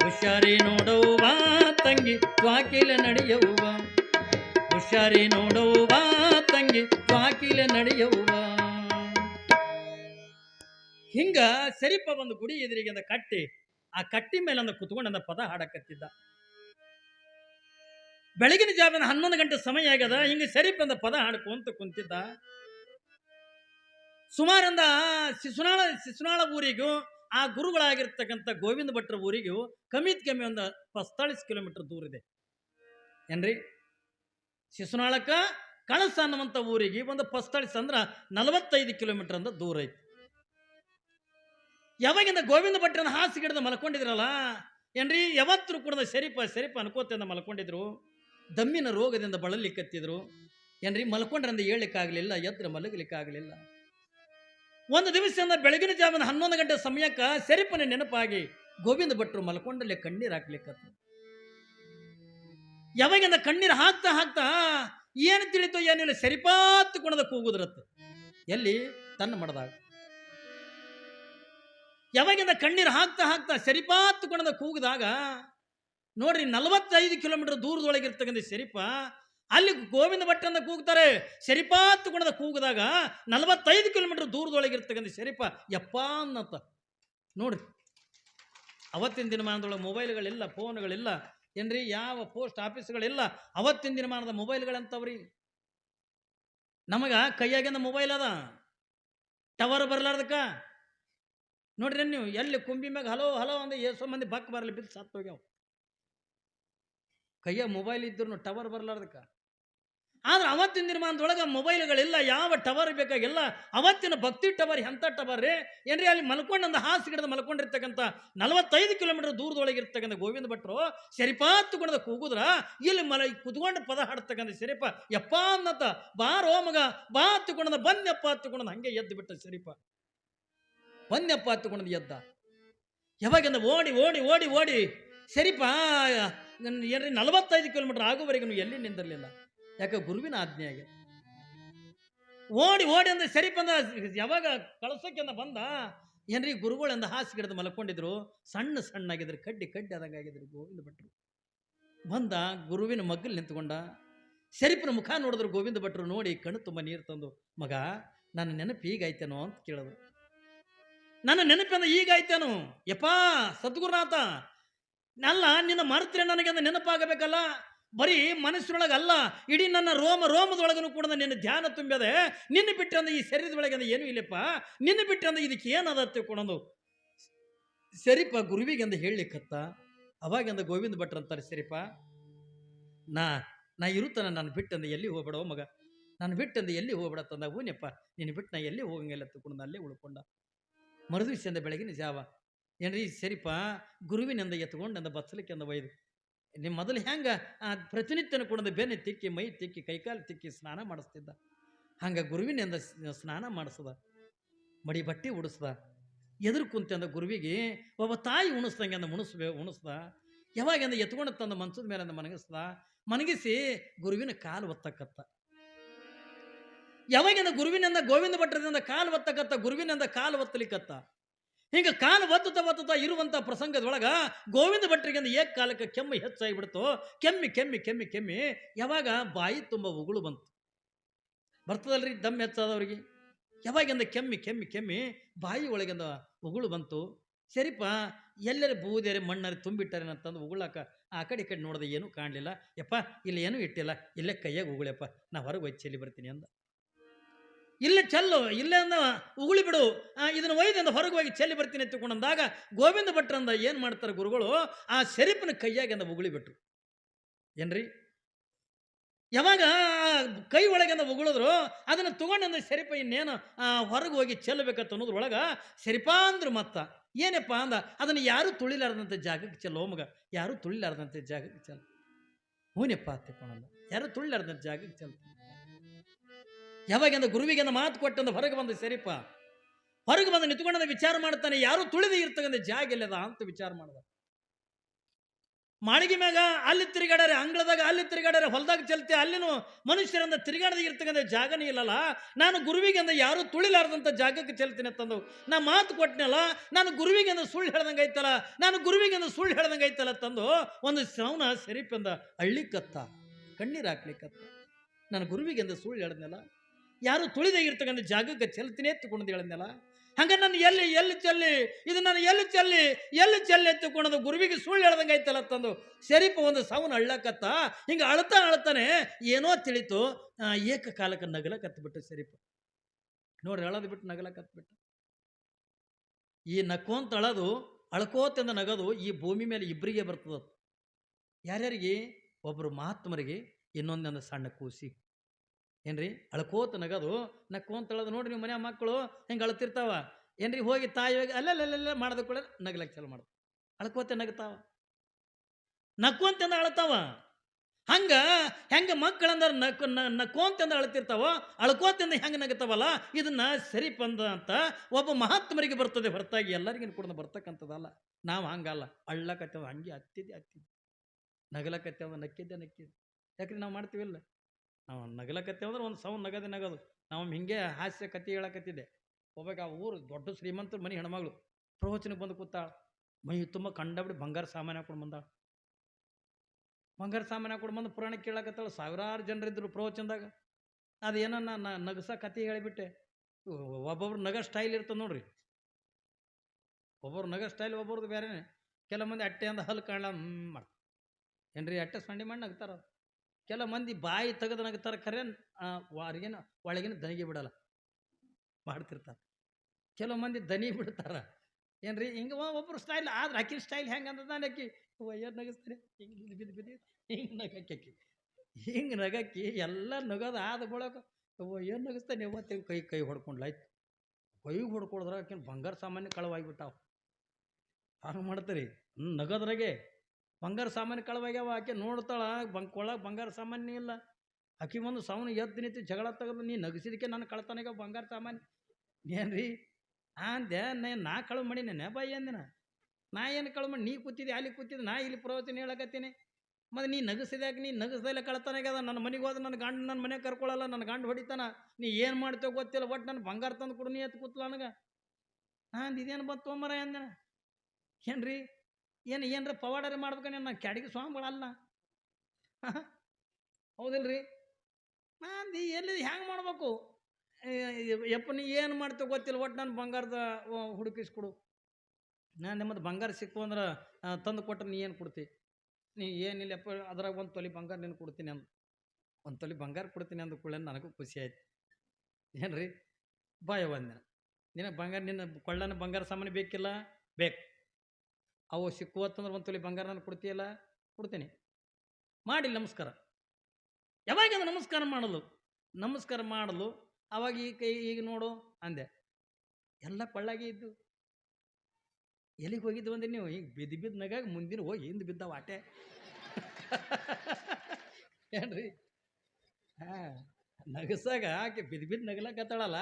ಹುಷಾರಿ ನೋಡವ್ವ ತಂಗಿ ತ್ವಾಕಿಲ ನಡೆಯವ್ವ ಹುಷಾರಿ ನೋಡವ್ವ ತಂಗಿ ತ್ವಾಕಿಲ ನಡೆಯವ್ವ ಹಿಂಗ ಸರಿಪ ಒಂದು ಗುಡಿ ಎದುರಿಗೆ ಅಂದ ಕಟ್ಟಿ, ಆ ಕಟ್ಟಿ ಮೇಲೆ ಅಂದ ಕುತ್ಕೊಂಡು ಅಂದ ಪದ ಹಾಡಕತ್ತಿದ್ದ. ಬೆಳಗಿನ ಜಾವನ ಹನ್ನೊಂದು ಗಂಟೆ ಸಮಯ ಆಗ್ಯದ, ಹಿಂಗೆ ಸರಿಪ ಅಂದ ಪದ ಹಾಡ್ಕೊಂತ ಕುಂತಿದ್ದ. ಸುಮಾರಂದ ಶಿಶುನಾಳ ಶಿಶುನಾಳ ಊರಿಗೂ ಆ ಗುರುಗಳಾಗಿರ್ತಕ್ಕಂಥ ಗೋವಿಂದ ಭಟ್ರ ಊರಿಗೂ ಕಮ್ಮಿದ ಕಮ್ಮಿ ಒಂದು ಪಸ್ತಾಳಿಸ್ ಕಿಲೋಮೀಟರ್ ದೂರ ಇದೆ. ಏನ್ರಿ? ಶಿಶುನಾಳಕ, ಕಳಸ ಅನ್ನುವಂಥ ಊರಿಗೆ ಒಂದು ಪಸ್ತಾಳಿಸ್ ಅಂದ್ರೆ ನಲವತ್ತೈದು ಕಿಲೋಮೀಟರ್ ಅಂತ ದೂರ ಐತಿ. ಯಾವಾಗಿಂದ ಗೋವಿಂದ ಭಟ್ರನ ಹಾಸಿಗೆ ಗಿಡದ ಮಲ್ಕೊಂಡಿದ್ರಲ್ಲ, ಏನ್ರಿ? ಯಾವತ್ತೂ ಕೂಡ ಸರಿಪ ಸರಿಪ ಅನ್ಕೋತಿಂದ ಮಲ್ಕೊಂಡಿದ್ರು. ದಮ್ಮಿನ ರೋಗದಿಂದ ಬಳಲಿಕ್ಕತ್ತಿದ್ರು ಏನ್ರಿ? ಮಲ್ಕೊಂಡ್ರಂದ ಹೇಳಲಿಕ್ಕಾಗಲಿಲ್ಲ ಎದ್ರ ಮಲಗಲಿಕ್ಕಾಗಲಿಲ್ಲ. ಒಂದು ದಿವಸ ಬೆಳಗಿನ ಜಾವನ ಹನ್ನೊಂದು ಗಂಟೆ ಸಮಯಕ್ಕೆ ಸೆರಿಪನೆ ನೆನಪಾಗಿ ಗೋವಿಂದ ಭಟ್ರು ಮಲ್ಕೊಂಡಲ್ಲೇ ಕಣ್ಣೀರು ಹಾಕ್ಲಿಕ್ಕತ್ತು ಯಾವಾಗಿಂದ ಕಣ್ಣೀರು ಹಾಕ್ತಾ ಹಾಕ್ತಾ ಏನು ತಿಳಿತೋ ಏನಿಲ್ಲ ಸರಿಪಾತ್ ಕುಣದ ಕೂಗುದ್ರತ್ತ ಎಲ್ಲಿ? ತನ್ನ ಮಡದಾಗ ಯಾವಾಗಿಂದ ಕಣ್ಣೀರು ಹಾಕ್ತಾ ಹಾಕ್ತಾ ಸರಿಪಾತ್ ಕುಣದ ಕೂಗಿದಾಗ ನೋಡ್ರಿ ನಲವತ್ತೈದು ಕಿಲೋಮೀಟರ್ ದೂರದೊಳಗಿರ್ತಕ್ಕಂಥ ಶರೀಪ ಅಲ್ಲಿ ಗೋವಿಂದ ಭಟ್ಟಂದ ಕೂಗ್ತಾರೆ. ಶರೀಪಾತ್ ಗುಣದ ಕೂಗಿದಾಗ ನಲವತ್ತೈದು ಕಿಲೋಮೀಟರ್ ದೂರದೊಳಗಿರ್ತಕ್ಕಂಥ ಶರೀಪ ಯಪ್ಪ ಅನ್ನತ್ತ. ನೋಡ್ರಿ, ಅವತ್ತಿನ ದಿನಮಾನದೊಳಗೆ ಮೊಬೈಲ್ಗಳಿಲ್ಲ, ಫೋನ್ಗಳಿಲ್ಲ. ಏನ್ರಿ, ಯಾವ ಪೋಸ್ಟ್ ಆಫೀಸ್ಗಳಿಲ್ಲ. ಅವತ್ತಿನ ದಿನಮಾನದ ಮೊಬೈಲ್ಗಳಂತವ್ರಿ ನಮಗೆ ಕೈಯಾಗಿಂದ ಮೊಬೈಲ್ ಅದ. ಟವರ್ ಬರಲಾರ್ದಕ್ಕ. ನೋಡ್ರಿ ನೀವು, ಎಲ್ಲಿ ಕುಂಬಿ ಮ್ಯಾಗ ಹಲೋ ಹಲೋ ಅಂದ್ರೆ ಎಷ್ಟೋ ಮಂದಿ ಬಕ್ ಬರಲಿ ಬಿದ್ದು ಸತ್ತು ಹೋಗ್ಯಾವ ಕೈಯಾಗ ಮೊಬೈಲ್ ಇದ್ರು ಟವರ್ ಬರ್ಲಾರ್ದಕ್ಕ. ಆದ್ರೆ ಅವತ್ತಿನ ನಿರ್ಮಾಣದೊಳಗೆ ಮೊಬೈಲ್ಗಳಿಲ್ಲ, ಯಾವ ಟವರ್ ಬೇಕಾಗಿಲ್ಲ, ಅವತ್ತಿನ ಭಕ್ತಿ ಟವರ್ ಎಂಥ ಟವರ್ ರೀ? ಏನ್ರಿ ಅಲ್ಲಿ ಮಲ್ಕೊಂಡು ಒಂದು ಹಾಸು ಗಿಡದ ಮಲ್ಕೊಂಡಿರ್ತಕ್ಕಂಥ ನಲವತ್ತೈದು ಕಿಲೋಮೀಟರ್ ದೂರದೊಳಗಿರ್ತಕ್ಕಂಥ ಗೋವಿಂದ ಭಟ್ರು ಸರಿಪಾತ್ ಗುಣದ ಕೂಗುದ್ರ, ಇಲ್ಲಿ ಮಲ ಕುತ್ಕೊಂಡು ಪದ ಹಾಡ್ತಕ್ಕಂಥ ಶರೀಪ, ಯಪ್ಪ ಅನ್ನತ ಬಾ ರೋಮಗ ಬಾ ಹತ್ತುಕೊಂಡದ ಬಂದ್ಯಪ್ಪ ಹತ್ತುಕೊಂಡ ಹಂಗೆ ಎದ್ದು ಬಿಟ್ಟ ಶರೀಪ. ಬಂದ್ಯಪ್ಪ ಹತ್ತುಕೊಂಡ ಎದ್ದ. ಯಾವಾಗಿಂದ ಓಡಿ ಓಡಿ ಓಡಿ ಓಡಿ ಸರಿಪ ಏನ್ರಿ ನಲವತ್ತೈದು ಕಿಲೋಮೀಟರ್ ಆಗುವವರೆಗೂ ಎಲ್ಲಿ ನಿಂದಿರಲಿಲ್ಲ. ಯಾಕೆ ಗುರುವಿನ ಆಜ್ಞೆ ಆಗಿದೆ ಓಡಿ ಓಡಿ ಅಂದ್ರೆ ಸರಿ ಬಂದ ಯಾವಾಗ ಕಳಸಕ್ಕೆ ಬಂದ? ಏನ್ರಿ ಗುರುಗಳಿಂದ ಹಾಸಿಗೆ ಹಿಡಿದು ಮಲ್ಕೊಂಡಿದ್ರು, ಸಣ್ಣ ಸಣ್ಣಾಗಿದ್ರು, ಕಡ್ಡಿ ಕಡ್ಡಿ ಆದಂಗ ಆಗಿದ್ರು ಗೋವಿಂದ ಭಟ್ರು. ಬಂದ, ಗುರುವಿನ ಮಗ್ಗಲ್ ನಿಂತ್ಕೊಂಡ, ಶರೀಫನ ಮುಖ ನೋಡಿದ್ರು ಗೋವಿಂದ ಭಟ್ರು, ನೋಡಿ ಕಣ್ಣು ತುಂಬ ನೀರು ತಂದು, ಮಗ, ನನ್ನ ನೆನಪು ಈಗಾಯ್ತೇನೋ ಅಂತ ಕೇಳಿದ್ರು. ನನ್ನ ನೆನಪಿಂದ ಈಗ ಆಯ್ತೇನು? ಯಪ್ಪಾ, ಸದ್ಗುರುನಾಥ, ಅಲ್ಲ, ನಿನ್ನ ಮರೆತ್ರೆ ನನಗೆ ನೆನಪಾಗಬೇಕಲ್ಲ? ಬರೀ ಮನಸ್ಸಿನೊಳಗೆ ಅಲ್ಲ ಇಡೀ ನನ್ನ ರೋಮ, ರೋಮದೊಳಗನು ಕೂಡ ನಿನ್ನ ಧ್ಯಾನ ತುಂಬಿದೆ. ನಿನ್ನ ಬಿಟ್ಟಂದ ಈ ಶರೀರದೊಳಗೆ ಅಂದ ಏನೂ ಇಲ್ಲಪ್ಪ. ನಿನ್ನ ಬಿಟ್ಟಂದ ಇದಕ್ಕೆ ಏನದ ತಿಳ್ಕೊಳೋದು ಸರಿಪ, ಗುರುವಿಗೆ ಅಂದ ಹೇಳಲಿಕ್ಕತ್ತ. ಅವಾಗಿಂದ ಗೋವಿಂದ ಭಟ್ರ ಅಂತಾರೆ, ಸರಿಪ, ನಾ ನಾ ಇರುತ್ತಾನ, ನಾನು ಬಿಟ್ಟಂದ ಎಲ್ಲಿ ಹೋಗ್ಬೇಡೋ ಮಗ. ನಾನು ಬಿಟ್ಟಂದ ಎಲ್ಲಿ ಹೋಗ್ಬೇಡ ತಂದ ಹೂನಪ್ಪ ನೀನು ಬಿಟ್ಟು ನಾ ಎಲ್ಲಿ ಹೋಗಂಗಿಲ್ಲ ತಿಳ್ಕೊಂಡು ಅಲ್ಲೇ ಉಳ್ಕೊಂಡ. ಮರುದಿವಸದಿಂದ ಬೆಳಗಿನ ಜಾವ. ಏನ್ರಿ, ಸರಿಪ, ಗುರುವಿನಿಂದ ಎತ್ಕೊಂಡು ಅಂದ ಬತ್ಸಲಿಕ್ಕೆ ಅಂದ ಒಯ್ದು. ನಿಮ್ಮ ಮೊದಲು ಹೆಂಗೆ, ಆ ಪ್ರತಿನಿತ್ಯನ ಕುಣದ ಬೆನ್ನು ತಿಕ್ಕಿ, ಮೈ ತಿಕ್ಕಿ ಕೈಕಾಲು ತಿಕ್ಕಿ ಸ್ನಾನ ಮಾಡಿಸ್ತಿದ್ದ. ಹಂಗೆ ಗುರುವಿನಿಂದ ಸ್ನಾನ ಮಾಡಿಸ್ದ. ಮಡಿ ಬಟ್ಟೆ ಉಡಿಸ್ದ. ಎದುರು ಕುಂತಂದ ಗುರುವಿಗೆ, ಒಬ್ಬ ತಾಯಿ ಉಣಿಸ್ದಂಗೆ ಅಂದ ಉಣಿಸ್ಬೇ ಉಣಿಸ್ದ. ಯಾವಾಗಿಂದ ಎತ್ಕೊಂಡು ತಂದ ಮನ್ಸದ ಮೇಲೆ ಅಂದ ಮನಗಿಸ್ದ. ಮನಗಿಸಿ ಗುರುವಿನ ಕಾಲು ಒತ್ತಕ್ಕತ್ತ ಯಾವಾಗಿಂದ ಗುರುವಿನಿಂದ ಗೋವಿಂದ ಭಟ್ರದಿಂದ ಕಾಲು ಒತ್ತಕತ್ತ, ಗುರುವಿನಿಂದ ಕಾಲು ಒತ್ತಲಿಕತ್ತ. ಹಿಂಗ ಕಾಲು ಒತ್ತುತ್ತ ಒತ್ತುತ್ತಾ ಇರುವಂಥ ಪ್ರಸಂಗದೊಳಗೆ ಗೋವಿಂದ ಭಟ್ರಿಗಿಂದ ಏಕ ಕಾಲಕ್ಕೆ ಕೆಮ್ಮು ಹೆಚ್ಚಾಗಿ ಬಿಡ್ತು ಕೆಮ್ಮಿ ಕೆಮ್ಮಿ ಕೆಮ್ಮಿ ಕೆಮ್ಮಿ. ಯಾವಾಗ ಬಾಯಿ ತುಂಬ ಉಗುಳು ಬಂತು. ಬರ್ತದಲ್ರಿ ದಮ್ ಹೆಚ್ಚಾದವ್ರಿಗೆ. ಯಾವಾಗಿಂದ ಕೆಮ್ಮಿ ಕೆಮ್ಮಿ ಕೆಮ್ಮಿ ಬಾಯಿ ಒಳಗಿಂದ ಉಗುಳು ಬಂತು. ಸರಿಪ, ಎಲ್ಲರ ಬೂದೇರೆ ಮಣ್ಣರಿ ತುಂಬಿಟ್ಟಾರೆ ಅಂತಂದು ಉಗುಳಾಕ ಆ ಕಡೆ ಈ ಕಡೆ ನೋಡಿದೆ ಏನೂ ಕಾಣಲಿಲ್ಲ. ಯಪ್ಪ, ಇಲ್ಲಿ ಏನೂ ಇಟ್ಟಿಲ್ಲ. ಇಲ್ಲೇ ಕೈಯಾಗ ಉಗುಳಪ್ಪ. ನಾ ಹೊರಗೆ ಹೊಚ್ಚಲ್ಲಿ ಚೆಲ್ಲಿ ಬರ್ತೀನಿ ಅಂದ. ಇಲ್ಲೇ ಚೆಲ್ಲು, ಇಲ್ಲೇ ಉಗುಳಿ ಬಿಡು. ಇದನ್ನು ಒಯ್ದಿಂದ ಹೊರಗೆ ಹೋಗಿ ಚೆಲ್ಲಿ ಬರ್ತೀನಿ ಎತ್ತಿಕೊಂಡಂದಾಗ ಗೋವಿಂದ ಭಟ್ರಂದ ಏನು ಮಾಡ್ತಾರೆ ಗುರುಗಳು? ಆ ಸೆರಿಪಿನ ಕೈಯಾಗಿ ಅಂದ ಉಗುಳಿ ಬಿಟ್ರು. ಏನ್ರಿ? ಯಾವಾಗ ಕೈ ಒಳಗಿಂದ ಉಗುಳಿದ್ರು, ಅದನ್ನು ತಗೊಂಡಂದ ಸೆರಿಪ ಇನ್ನೇನು ಹೊರಗೆ ಹೋಗಿ ಚೆಲ್ಲಬೇಕಂತ ಅನ್ನೋದ್ರೊಳಗೆ ಸೆರಿಪ ಅಂದ್ರು ಮತ್ತ. ಏನಪ್ಪ? ಅಂದ, ಅದನ್ನು ಯಾರು ತುಳಿಲಾರ್ದಂಥ ಜಾಗಕ್ಕೆ ಚೆಲ್ಲೋ ಮಗ. ಯಾರು ತುಳಿಲಾರ್ದಂಥ ಜಾಗಕ್ಕೆ ಚೆಲ್ಲ. ಹೂನಪ್ಪ ತಿಳ್ಕೊಳಲ್ಲ ಯಾರು ತುಳಿಲಾರ್ದಂಥ ಜಾಗಕ್ಕೆ ಚೆಲ್ಲ ಯಾವಾಗಿಂದ ಗುರುವಿಗೆ ಮಾತು ಕೊಟ್ಟಂದ ಹೊರಗೆ ಬಂದ ಸರಿಪ, ಹೊರಗೆ ಬಂದು ನಿಂತ್ಕೊಂಡ ವಿಚಾರ ಮಾಡ್ತಾನೆ ಯಾರು ತುಳಿದು ಇರ್ತಕ್ಕಂಥ ಜಾಗ ಇಲ್ಲದ ಅಂತ ವಿಚಾರ ಮಾಡ್ದ. ಮಾಳಿಗೆ ಮ್ಯಾಗ ಅಲ್ಲಿ ತಿರುಗಾಡ್ಯಾರ, ಅಂಗಳದಾಗ ಅಲ್ಲಿ ತಿರುಗಾಡ್ಯಾರ, ಹೊಲದಾಗ ಚಲ್ತೆ, ಅಲ್ಲಿನೂ ಮನುಷ್ಯರಂದ ತಿರುಗಾಡದ ಇರ್ತಕ್ಕಂಥ ಜಾಗನೇ ಇಲ್ಲಲ್ಲ. ನಾನು ಗುರುವಿಗೆ ಅಂದ ಯಾರು ತುಳಿಲಾರ್ದಂಥ ಜಾಗಕ್ಕೆ ಚೆಲ್ತೀನಿ ಅಂತಂದು ನಾ ಮಾತು ಕೊಟ್ಟನಲ್ಲ ನಾನು ಗುರುವಿಗೆ ಅಂದ ಸುಳ್ಳು ಹೇಳ್ದಂಗೆ ಐತಲ್ಲ, ನಾನು ಗುರುವಿಗೆ ಅಂದ ಸುಳ್ಳು ಹೇಳ್ದಂಗೆ ಐತಲ್ಲ ತಂದು ಒಂದು ಸೌನ ಸರಿಪಂದ ಅಳ್ಳಿಕತ್ತ, ಕಣ್ಣೀರು ಹಾಕ್ಲಿಕ್ಕತ್ತ ನಾನು ಗುರುವಿಗೆ ಅಂದ ಸುಳ್ಳು ಹೇಳ್ದನಲ್ಲ ಯಾರು ತುಳಿದೇ ಇರ್ತಕ್ಕಂಥ ಜಾಗಕ್ಕೆ ಚೆಲ್ತೀನಿ ಎತ್ತುಕೊಂಡು ಹೇಳ್ದನಲ್ಲ? ಹಂಗ ನಾನು ಎಲ್ಲಿ ಎಲ್ಲಿ ಚೆಲ್ಲಿ? ಇದು ನಾನು ಎಲ್ಲಿ ಚೆಲ್ಲಿ? ಎಲ್ಲಿ ಚೆಲ್ಲಿ ಎತ್ತುಕೊಳ್ಳೋದು ಗುರುವಿಗೆ ಸುಳ್ಳು ಹೇಳ್ದಂಗೆ ಐತಲ್ಲ ತಂದು. ಸರಿಪ ಒಂದು ಸಾವನ್ನ ಅಳ್ಳಕತ್ತ. ಹಿಂಗೆ ಅಳ್ತಾ ಅಳ್ತಾನೆ ಏನೋ ತಿಳಿತು. ನಗಲ ಏಕಕಾಲಕ್ಕೆ ನಗಲಕತ್ಬಿಟ್ಟು ಸರಿಪ ನೋಡ್ರಿ ಅಳದು ಬಿಟ್ಟು ನಗಲ ನಗಲಕತ್ಬಿಟ್ಟು ಈ ನಕ್ಕೋಂತ ಅಳದು ಅಳ್ಕೋತಂದ ನಗದು ಈ ಭೂಮಿ ಮೇಲೆ ಇಬ್ಬರಿಗೆ ಬರ್ತದ ಯಾರ್ಯಾರಿಗೆ? ಒಬ್ಬರು ಮಹಾತ್ಮರಿಗೆ, ಇನ್ನೊಂದೊಂದು ಸಣ್ಣ ಕೂಸಿ. ಏನ್ರಿ? ಅಳ್ಕೋತ ನಗದು. ನಕ್ಕೋಂತಳದು ನೋಡ್ರಿ ನಿಮ್ಮ ಮನೆ ಮಕ್ಕಳು ಹಿಂಗೆ ಅಳ್ತಿರ್ತಾವ. ಏನ್ರಿ ಹೋಗಿ ತಾಯಿ ಹೋಗಿ ಅಲ್ಲೆಲ್ಲ ಮಾಡಿದ ಕೂಡ ನಗ್ಲಕ್ಕೆ ಚಾಲು ಅಳ್ಕೋತ ಅಳ್ಕೋತೆ ನಗ್ತಾವ. ನಕ್ಕೋಂತಂದ ಅಳ್ತಾವ. ಹಂಗ ಹೆಂಗ ಮಕ್ಕಳಂದ್ರೆ ನಕ್ಕು ನಕ್ಕೋಂತಂದ ಅಳ್ತಿರ್ತಾವೋ. ಅಳ್ಕೋತಂದ ಹೆಂಗೆ ನಗತಾವಲ್ಲ? ಇದನ್ನ ಸರಿ ಬಂದ ಅಂತ ಒಬ್ಬ ಮಹಾತ್ಮರಿಗೆ ಬರ್ತದೆ ಹೊರತಾಗಿ ಎಲ್ಲರಿಗೂ ಕೂಡ ಬರ್ತಕ್ಕಂಥದ್ದಲ್ಲ. ನಾವು ಹಂಗಲ್ಲ. ಅಳ್ಳಕತ್ತೇವ, ಹಂಗೆ ಹತ್ತಿದ್ದೆ ಹತ್ತಿದ್ದೆ. ನಗಲಕತ್ತೇವ, ನಕ್ಕಿದ್ದೆ ನಕ್ಕಿದ್ದೆ. ಯಾಕ್ರಿ ನಾವು ಮಾಡ್ತೀವಿಲ್ಲ ನಾವು ನಗಲಕತ್ತೇವ ಅಂದ್ರೆ ಒಂದು ಸೌಂಡ್ ನಗದೆ ನಗದು ನಾವು ಹಿಂಗೆ ಹಾಸ್ಯ ಕತೆ ಹೇಳಕತ್ತಿದ್ದೆ. ಒಬ್ಬಾಕ ಆ ಊರು ದೊಡ್ಡ ಶ್ರೀಮಂತರ ಮನೆ ಹೆಣ್ಮಗಳು ಪ್ರವಚನಕ್ಕೆ ಬಂದು ಕೂತಾಳ. ಮೈ ತುಂಬ ಕಂಡಬಿಡಿ ಬಂಗಾರ ಸಾಮಾನು ಹಾಕೊಂಡು ಬಂದಾಳ. ಬಂಗಾರ ಸಾಮಾನು ಹಾಕೊಂಡು ಬಂದು ಪುರಾಣ ಕೇಳಕತ್ತಾಳ. ಸಾವಿರಾರು ಜನರಿದ್ರು ಪ್ರವಚನದಾಗ. ಅದೇನೋ ನಾ ನಗಸ ಕತೆ ಹೇಳಿಬಿಟ್ಟೆ. ಒಬ್ಬೊಬ್ರು ನಗ ಸ್ಟೈಲ್ ಇರ್ತದೆ ನೋಡ್ರಿ. ಒಬ್ಬರು ನಗ ಸ್ಟೈಲ್ ಒಬ್ಬರದು ಬೇರೆನೆ ಕೆಲ ಮಂದಿ ಅಟ್ಟೆ ಅಂದ ಹಲ್ಲು ಕಾಣಲ ಮಾಡ್ತಾರೆ ಏನ್ರಿ ಅಟ್ಟೆ ಸಂಡಿ ಮಾಡಿ ನಗ್ತಾರ ಕೆಲ ಮಂದಿ ಬಾಯಿ ತೆಗೆದು ನಗ್ತಾರೆ ಖರೆ ವಾರಿಗೇನ, ಒಳಗಿನ ದನಿಗೆ ಬಿಡಲ್ಲ. ಮಾಡ್ತಿರ್ತಾರೆ. ಕೆಲವು ಮಂದಿ ದನಿ ಬಿಡ್ತಾರ. ಏನ್ರಿ, ಹಿಂಗೆ ಒಬ್ಬರು ಸ್ಟೈಲ್ ಆದ್ರೆ ಆಕಿನ ಸ್ಟೈಲ್ ಹೆಂಗೆ ನಾನು ಆಕಿ ಏನು ನಗಿಸ್ತಾರೆ? ಹಿಂಗೆ ಬಿದ್ದು ಬಿದ್ದು ಹಿಂಗೆ ನಗಕ್ಕಿ ಹಿಂಗೆ ನಗಕ್ಕಿ ಎಲ್ಲ ನಗೋದು ಆದ ಬಳಕ ಏನು ನಗಿಸ್ತಾನೆ ಇವತ್ತು ಕೈ ಕೈ ಹೊಡ್ಕೊಂಡ್ಲಾಯ್ತು ಕೈಗೆ ಹೊಡ್ಕೊಡ್ದ್ರೆ ಆಕಿನ ಬಂಗಾರ ಸಾಮಾನ್ಯ ಕಳವಾಗಿಬಿಟ್ಟಾವ ಹಂಗೆ ಮಾಡ್ತಾರೆ. ನಗೋದ್ರಾಗೆ ಬಂಗಾರ ಸಾಮಾನು ಕಳವಾಗ್ಯಾವ, ಆಕೆ ನೋಡ್ತಾಳ ಒಳಗೆ ಬಂಗಾರ ಸಾಮಾನ್ಯ ಇಲ್ಲ. ಆಕೆ ಒಂದು ಸಾವನ್ನ ಎದ್ದು ನಿಂತು ಜಗಳ ತೆಗೆದು, ನೀ ನಗಿಸಿದಕ್ಕೆ ನಾನು ಕಳ್ತಾನಾಗ ಬಂಗಾರ ಸಾಮಾನ್ಯ? ಏನ್ರಿ? ಅಂದೆ ನಾನು ನಾ ಕಳು ಮಾಡೀನಿ ಬಾಯಿ ಅಂದಿನ. ನಾ ಏನು ಕಳು ಮಾಡಿ, ನೀ ಕೂತಿದ್ದೆ, ಅಲ್ಲಿ ಕೂತಿದ್ದೆ, ನಾ ಇಲ್ಲಿ ಪ್ರವಚನ ಹೇಳಕತ್ತೀನಿ. ಮತ್ತು ನೀ ನಗಸಿದಾಗ ನೀ ನಗಸ್ದಲ್ಲ ಕಳ್ತಾನಾಗ್ಯದ ನನ್ನ ಮನೆಗೆ ಹೋದ ನನ್ನ ಗಂಡ ನನ್ನ ಮನೆಗೆ ಕರ್ಕೊಳ್ಳಲ್ಲ ನನ್ನ ಗಂಡ ಹೊಡಿತಾನ. ನೀ ಏನು ಮಾಡ್ತೇವೆ ಗೊತ್ತಿಲ್ಲ ಒಟ್ಟು ನನ್ನ ಬಂಗಾರ ತಂದು ಕೊಡು, ನೀ ಎತ್ತು ಕೂತ್ಲ ನನಗೆ. ಹಾಂ ಇದೇನು ಬಂತು ತೊಂಬರ ಅಂದಿನ? ಏನ್ರಿ? ಏನು ಏನರ ಪವಾಡರಿ ಮಾಡ್ಬೇಕಂದ್ರೆ ನಾನು ಕ್ಯಾಡಿಗೆ ಸ್ವಾಮಿಗಳಲ್ಲ? ಹೌದಿಲ್ರಿ? ನಾನು ಎಲ್ಲಿ ಹ್ಯಾಂಗೆ ಮಾಡ್ಬೇಕು? ಯಪ್ಪ, ನೀ ಏನು ಮಾಡ್ತೀವಿ ಗೊತ್ತಿಲ್ಲ ಒಟ್ಟು ನಾನು ಬಂಗಾರದ ಹುಡುಕಿಸ್ಕೊಡು. ನಾನು ನಿಮ್ಮದು ಬಂಗಾರ ಸಿಕ್ಕು ಅಂದ್ರೆ ತಂದು ಕೊಟ್ಟರೆ ನೀ ಏನು ಕೊಡ್ತಿ? ನೀ ಏನಿಲ್ಲಪ್ಪ ಅದ್ರಾಗ ಒಂದು ತೊಲಿ ಬಂಗಾರ ನೀನು ಕೊಡ್ತೀನಿ ಅಂದ. ಒಂದು ತೊಲಿ ಬಂಗಾರ ಕೊಡ್ತೀನಿ ಅಂದ ಕೂಡ ನನಗೂ ಖುಷಿ ಆಯ್ತು. ಏನು ರೀ ಬಾಯ ಒಂದಿನ ನಿನಗೆ ಬಂಗಾರ, ನಿನ್ನ ಕೊಳ್ಳನ ಬಂಗಾರ ಸಾಮಾನು ಬೇಕಿಲ್ಲ? ಬೇಕು. ಅವು ಸಿಕ್ಕುವತ್ತಂದ್ರೆ ಒಂದು ತೊಲಿ ಬಂಗಾರ ನಾನು ಕೊಡ್ತೀಯಲ್ಲ? ಕೊಡ್ತೀನಿ. ಮಾಡಿ ನಮಸ್ಕಾರ. ಯಾವಾಗ ನಮಸ್ಕಾರ ಮಾಡಲು? ನಮಸ್ಕಾರ ಮಾಡಲು, ಅವಾಗ ಈ ಕೈ ಈಗ ನೋಡು ಅಂದೆ. ಎಲ್ಲ ಕೊಳ್ಳಾಗಿ ಇದ್ದು. ಎಲ್ಲಿಗೆ ಹೋಗಿದ್ದು ಅಂದ್ರೆ ನೀವು? ಈಗ ಬಿದ್ದು ಬಿದ್ದು ನಗಾಗ ಮುಂದಿನ ಹೋಗಿ ಹಿಂದೆ ಬಿದ್ದಾವ ವಾಟೆ. ಏನ್ರಿ? ಹಾಂ, ನಗಸಾಗ ಆಕೆ ಬಿದ್ದು ಬಿದ್ದು ನಗಲಕತ್ತಾಳಲ್ಲ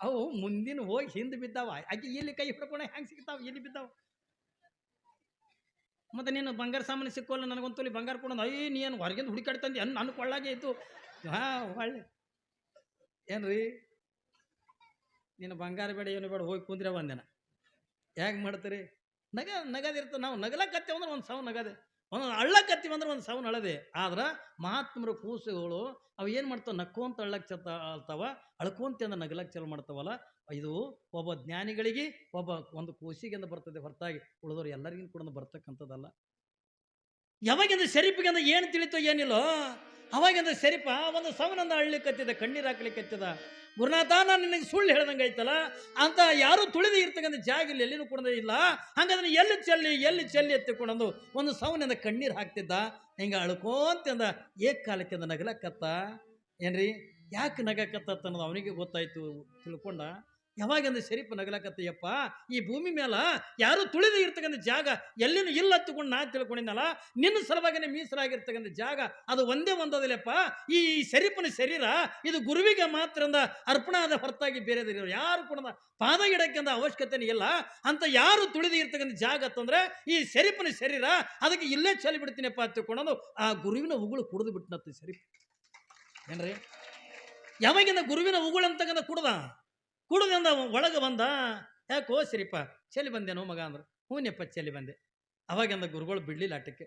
ಅವು ಮುಂದಿನ ಹೋಗಿ ಹಿಂದೆ ಬಿದ್ದಾವ. ಆಕೆ ಎಲ್ಲಿ ಕೈ ಹಿಡ್ಕೊಂಡೆ ಹೆಂಗೆ ಸಿಗ್ತಾವ? ಎಲ್ಲಿ ಬಿದ್ದಾವ? ಮತ್ತೆ ನೀನು ಬಂಗಾರ ಸಾಮಾನು ಸಿಕ್ಕೋಲ್ಲ, ನನಗೊಂದು ತೊಲಿ ಬಂಗಾರ ಕೊಡೋದು ಅಯ್ಯ ನೀನು ಹೊರಗಿಂದ ಹುಡುಕಾಡ್ತಂದು ಏನು ನನ್ನ ಕೊಳ್ಳಾಗೆ ಇತ್ತು ಹಾಂ, ಒಳ್ಳೆ. ಏನ್ರಿ? ನೀನು ಬಂಗಾರ ಬೇಡ, ಏನು ಬೇಡ, ಹೋಗಿ ಕುಂದ್ರೆ ಬಂದೇನ ಹೇಗೆ ಮಾಡ್ತೀರಿ? ನಗ, ನಗದಿರ್ತ, ನಾವು ನಗಲಕತ್ತೀವಿ ಅಂದ್ರೆ ಒಂದು ಸಾವು ನಗದೆ. ಒಂದು ಅಳ್ಳಕತ್ತೀವಿ ಅಂದ್ರೆ ಒಂದು ಸಾವು ನಳದೆ. ಆದ್ರೆ ಮಹಾತ್ಮರ ಕೂಸುಗಳು ಅವು ಏನು ಮಾಡ್ತಾವ? ನಕ್ಕುವಂತ ಅಳ್ಳಕ್ಕೆ ಚತ್ತ, ಅಳ್ತಾವ. ಅಳ್ಕೊಂತ ಅಂದ್ರೆ ನಗಲಕ್ಕೆ ಚಾಲು ಮಾಡ್ತಾವಲ್ಲ? ಇದು ಒಬ್ಬ ಜ್ಞಾನಿಗಳಿಗೆ ಒಬ್ಬ ಒಂದು ಕೋಸಿಗೆಂದು ಬರ್ತದೆ ಹೊರತಾಗಿ ಉಳಿದವರು ಎಲ್ಲರಿಗೂ ಕೂಡ ಬರ್ತಕ್ಕಂಥದ್ದಲ್ಲ. ಯಾವಾಗಿಂದ ಶರೀಫಿಗೆಂದ ಏನು ತಿಳಿತೋ ಏನಿಲ್ಲೋ ಅವಾಗಿಂದ ಶರೀಫ ಒಂದು ಸವನಂದ ಅಳ್ಲಿಕ್ಕತ್ತಿದ ಕಣ್ಣೀರು ಹಾಕ್ಲಿಕ್ಕತ್ತಿದ ಗುರುನಾಥ ನಾನು ನಿನಗೆ ಸುಳ್ಳು ಹೇಳ್ದಂಗೆ ಐತಲ್ಲ? ಅಂತ ಯಾರು ತುಳಿದು ಇರ್ತಕ್ಕಂಥ ಜಾಗ ಇಲ್ಲಿ ಎಲ್ಲಿನೂ ಕೂಡ ಇಲ್ಲ. ಹಂಗಂದ್ರೆ ಎಲ್ಲಿ ಚೆಲ್ಲಿ ಎಲ್ಲಿ ಚೆಲ್ಲಿ ಎತ್ತಿಕೊಂಡು ಒಂದು ಸವನಿಂದ ಕಣ್ಣೀರು ಹಾಕ್ತಿದ್ದ. ಹಿಂಗೆ ಅಳ್ಕೊಂತಿಂದ ಏಕ ಕಾಲಕ್ಕಿಂದ ನಗಲಕ್ಕತ್ತ ಏನ್ರಿ? ಯಾಕೆ ನಗಕತ್ತ ಅನ್ನೋದು ಅವನಿಗೆ ಗೊತ್ತಾಯ್ತು ತಿಳ್ಕೊಂಡ? ಯಾವಾಗಿಂದ ಶರೀಫ್ ನಗಲಕತ್ತಯ್ಯಪ್ಪ ಈ ಭೂಮಿ ಮೇಲೆ ಯಾರು ತುಳಿದು ಇರ್ತಕ್ಕಂಥ ಜಾಗ ಎಲ್ಲಿನೂ ಇಲ್ಲ ಹತ್ತುಕೊಂಡು ನಾ ತಿಳ್ಕೊಂಡಿನಲ್ಲ ನಿನ್ನ ಸಲುವಾಗಿನೇ ಮೀಸಲಾಗಿರ್ತಕ್ಕಂಥ ಜಾಗ ಅದು ಒಂದೇ ಒಂದೋದಿಲ್ಲಪ್ಪ, ಈ ಶರೀಫನ ಶರೀರ ಇದು ಗುರುವಿಗೆ ಮಾತ್ರ ಅರ್ಪಣ ಆದ ಹೊರತಾಗಿ ಬೇರೆದಿರೋ ಯಾರು ಕೂಡ ಪಾದ ಇಡಕ್ಕೆಂದ ಅವಶ್ಯಕತೆನೇ ಇಲ್ಲ. ಅಂತ ಯಾರು ತುಳಿದು ಇರ್ತಕ್ಕಂಥ ಜಾಗ ಅಂತಂದ್ರೆ ಈ ಶರೀಫನ ಶರೀರ ಅದಕ್ಕೆ ಇಲ್ಲೇ ಚಲಿ ಬಿಡ್ತೀನಪ್ಪ ತಿಳ್ಕೊಂಡು ಆ ಗುರುವಿನ ಉಗುಳು ಕುಡಿದು ಬಿಟ್ಟನತ್ತ ಶರೀಫ್. ಏನ್ರಿ? ಯಾವಾಗಿಂದ ಗುರುವಿನ ಉಗುಳು ಅಂತಕ್ಕಂಥ ಕುಡ್ದ? ಕುಡ್ದಿಂದ ಒಳಗೆ ಬಂದ, ಯಾಕೋ ಸರಿಪ್ಪ, ಚೆಲ್ಲಿ ಬಂದೇನೋ ಮಗ ಅಂದ್ರೆ. ಹೂನ್ಯಪ್ಪ ಚೆಲ್ಲಿ ಬಂದೆ. ಅವಾಗಿಂದ ಗುರುಗಳು ಬಿಡಲಿಲ್ಲ ಆಟಕ್ಕೆ.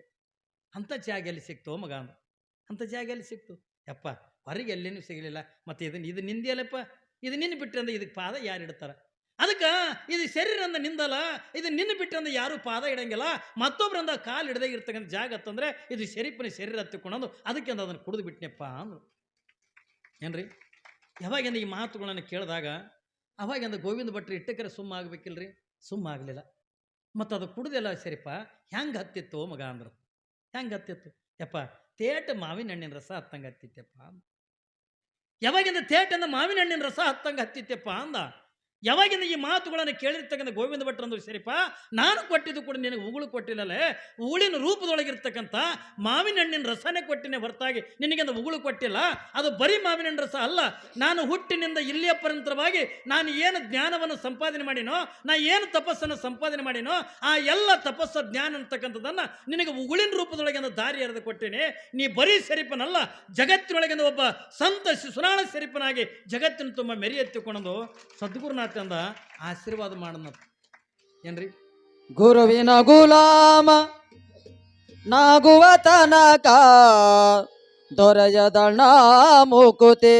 ಅಂಥ ಜಾಗ ಎಲ್ಲಿ ಸಿಕ್ತೋ ಮಗ ಅಂದ ಅಂಥ ಜಾಗ ಎಲ್ಲಿ ಸಿಕ್ತು? ಯಪ್ಪ, ಹೊರಗೆ ಎಲ್ಲಿನೂ ಸಿಗಲಿಲ್ಲ. ಮತ್ತೆ ಇದನ್ನು ಇದು ನಿಂದಿಯಲ್ಲಪ್ಪ? ಇದು ನಿನ್ನ ಬಿಟ್ಟಂದ್ರೆ ಇದಕ್ಕೆ ಪಾದ ಯಾರು ಇಡ್ತಾರ? ಅದಕ್ಕೆ ಇದು ಶರೀರ ಅಂದ ನಿಂದಲ್ಲ ಇದು ನಿನ್ನ ಬಿಟ್ಟಂದ್ರೆ ಯಾರು ಪಾದ ಇಡಂಗಿಲ್ಲ? ಮತ್ತೊಬ್ಬರಂದ ಕಾಲು ಹಿಡ್ದಾಗ ಇರ್ತಕ್ಕಂಥ ಜಾಗ ಅಂತಂದ್ರೆ ಇದು ಶರೀಫನ ಶರೀರ ಹತ್ತಿಕೊಂಡು ಅದಕ್ಕೆ ಅಂದ ಅದನ್ನು ಕುಡಿದು ಬಿಟ್ನಪ್ಪ ಅಂದರು. ಏನ್ರಿ? ಯಾವಾಗಿಂದ ಈ ಮಾತುಗಳನ್ನು ಕೇಳಿದಾಗ ಅವಾಗಿಂದ ಗೋವಿಂದ ಭಟ್ರು ಇಟ್ಟಕ್ಕರೆ ಸುಮ್ಮ ಆಗ್ಬೇಕಿಲ್ರಿ? ಸುಮ್ಮ ಆಗಲಿಲ್ಲ. ಮತ್ತು ಅದು ಕುಡ್ದೆಲ್ಲ ಸರಿಪ? ಹೆಂಗೆ ಹತ್ತಿತ್ತು ಮಗ ಅಂದ್ರು. ಹೆಂಗೆ ಹತ್ತಿತ್ತು? ಯಪ್ಪ, ತೇಟ ಮಾವಿನ ಹಣ್ಣಿನ ರಸ ಹತ್ತಂಗೆ ಹತ್ತಿತ್ತಪ್ಪ ಅಂದ. ಯಾವಾಗಿಂದ ತೇಟ್ ಅಂದ ಮಾವಿನ ಹಣ್ಣಿನ ರಸ ಹತ್ತಂಗೆ ಹತ್ತಿತ್ತಪ್ಪ ಅಂದ. ಯಾವಾಗಿಂದ ಈ ಮಾತುಗಳನ್ನು ಕೇಳಿರ್ತಕ್ಕಂಥ ಗೋವಿಂದ ಭಟ್ರು ಅಂದ್ರು ಸರಿಪ, ನಾನು ಕೊಟ್ಟಿದ್ದು ಕೂಡ ನಿನಗೆ ಉಗುಳು ಕೊಟ್ಟಿಲ್ಲಲೇ ಉಗುಳಿನ ರೂಪದೊಳಗಿರ್ತಕ್ಕಂಥ ಮಾವಿನ ಹಣ್ಣಿನ ರಸನೇ ಕೊಟ್ಟಿನೇ ಹೊರತಾಗಿ ನಿನಗೆ ಉಗುಳು ಕೊಟ್ಟಿಲ್ಲ? ಅದು ಬರೀ ಮಾವಿನ ಹಣ್ಣು ರಸ ಅಲ್ಲ, ನಾನು ಹುಟ್ಟಿನಿಂದ ಇಲ್ಲಿಯ ಪರಂತರವಾಗಿ ನಾನು ಏನು ಜ್ಞಾನವನ್ನು ಸಂಪಾದನೆ ಮಾಡಿನೋ, ನಾ ಏನು ತಪಸ್ಸನ್ನು ಸಂಪಾದನೆ ಮಾಡಿನೋ, ಆ ಎಲ್ಲ ತಪಸ್ಸ ಜ್ಞಾನ ಅಂತಕ್ಕಂಥದ್ದನ್ನು ನಿನಗೆ ಉಗುಳಿನ ರೂಪದೊಳಗೆ ದಾರಿ ಎರೆದು ಕೊಟ್ಟೇನೆ. ನೀ ಬರೀ ಸರಿಪನಲ್ಲ, ಜಗತ್ತಿನೊಳಗಿಂದ ಒಬ್ಬ ಸಂತ ಸುನಾಳ ಸರಿಪನಾಗಿ ಜಗತ್ತಿನ ತುಂಬ ಮೆರಿಯೆತ್ತಿಕೊಂಡು ಸದ್ಗುರುನಾಥ ಅಂದ ಆಶೀರ್ವಾದ ಮಾಡನ ಏನ್ರಿ? ಗುರುವಿನ ಗುಲಾಮ ನಾಗುವ ತನಕ ದೊರೆಯದಣ ಮುಕುತೆ.